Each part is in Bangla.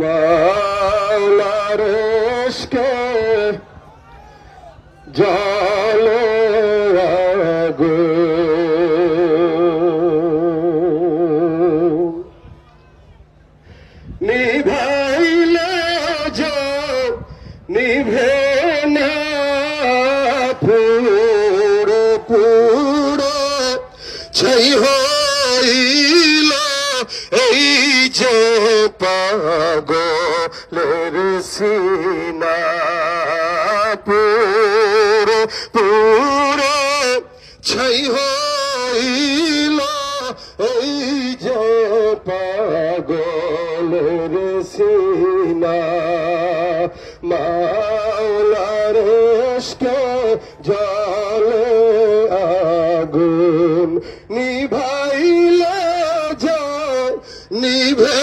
মাওলার জল আগুন নিভাইলে যা নিভে সিনা পুরো পুরো ছাই হইল এই যে পাগলের সিনা। মাওলার এসকে জলে আগুন নিভাইলে যায়, নিভে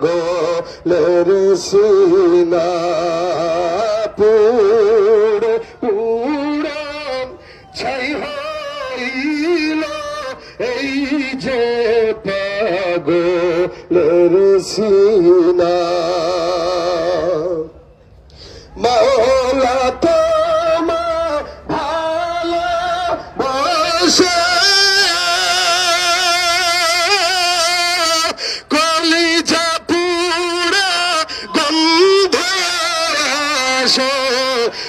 পাগলের সিনা পুরো পুরো ছাই হইল এই যে পাগলের সিনা।